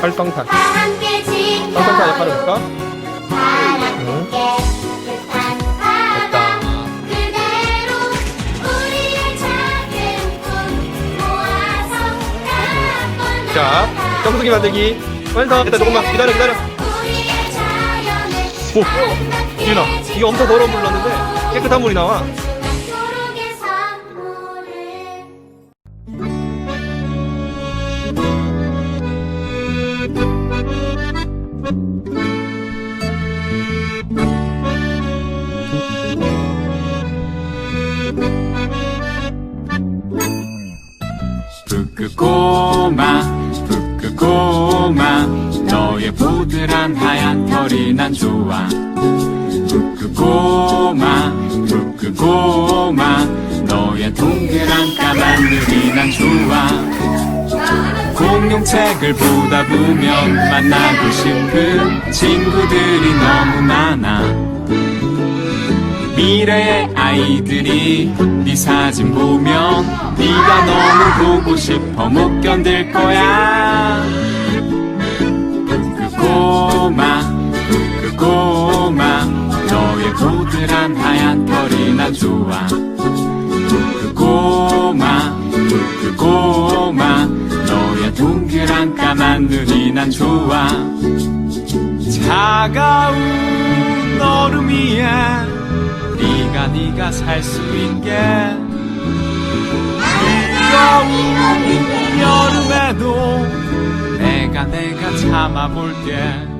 활성탄. 활성탄 역할을 볼까? 자, 정수기 만들기. 완성. 일단 조금만 기다려, 기다려. 오, 어. 이윤아, 이게 엄청 더러운 물렀는데 깨끗한 물이 나와. 푸끄꼬마 푸끄꼬마 너의 보드란 하얀 털이 난 좋아. 푸끄꼬마 푸끄꼬마 너의 동그란 까만 눈이 난 좋아 공룡책을 보다 보면 만나고 싶은 친구들이 너무 많아. 미래의 아이들이 네 사진 보면 네가 너무 보고 싶어 못 견딜 거야. 그 꼬마 그 꼬마 너의 보드란 하얀 털이 나 좋아. 그 꼬마 그 꼬마 너의 동그란 까만 눈이 난 좋아. 차가운 얼음 위에 네가 네가 살 수 있게. 무거운 여름에도 내가 내가 참아볼게